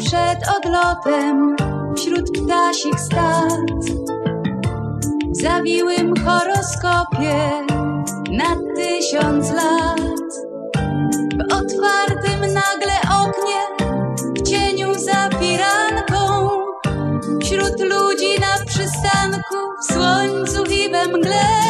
przed odlotem wśród ptasich stad. W zawiłym horoskopie na tysiąc lat. W otwartym nagle oknie, w cieniu za firanką, wśród ludzi na przystanku, w słońcu i we mgle.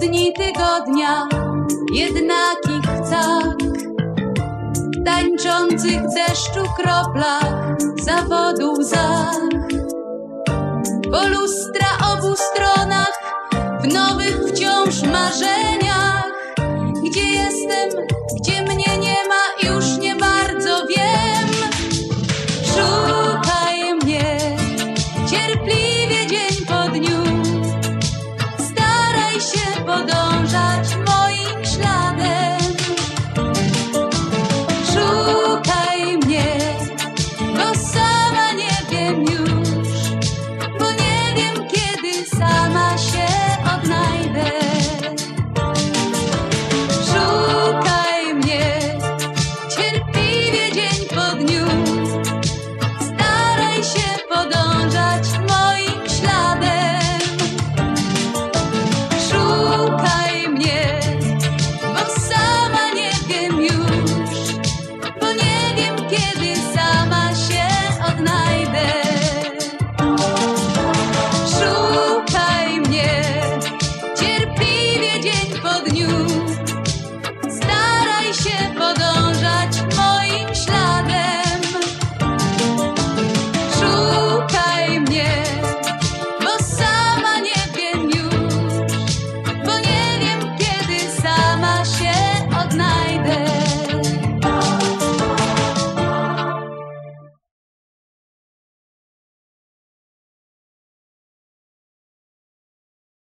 dni tygodnia, jednakich cak, tańczących w deszczu kroplach, zawodu łzach. Po lustra obu stronach, w nowych wciąż marzeniach. podó.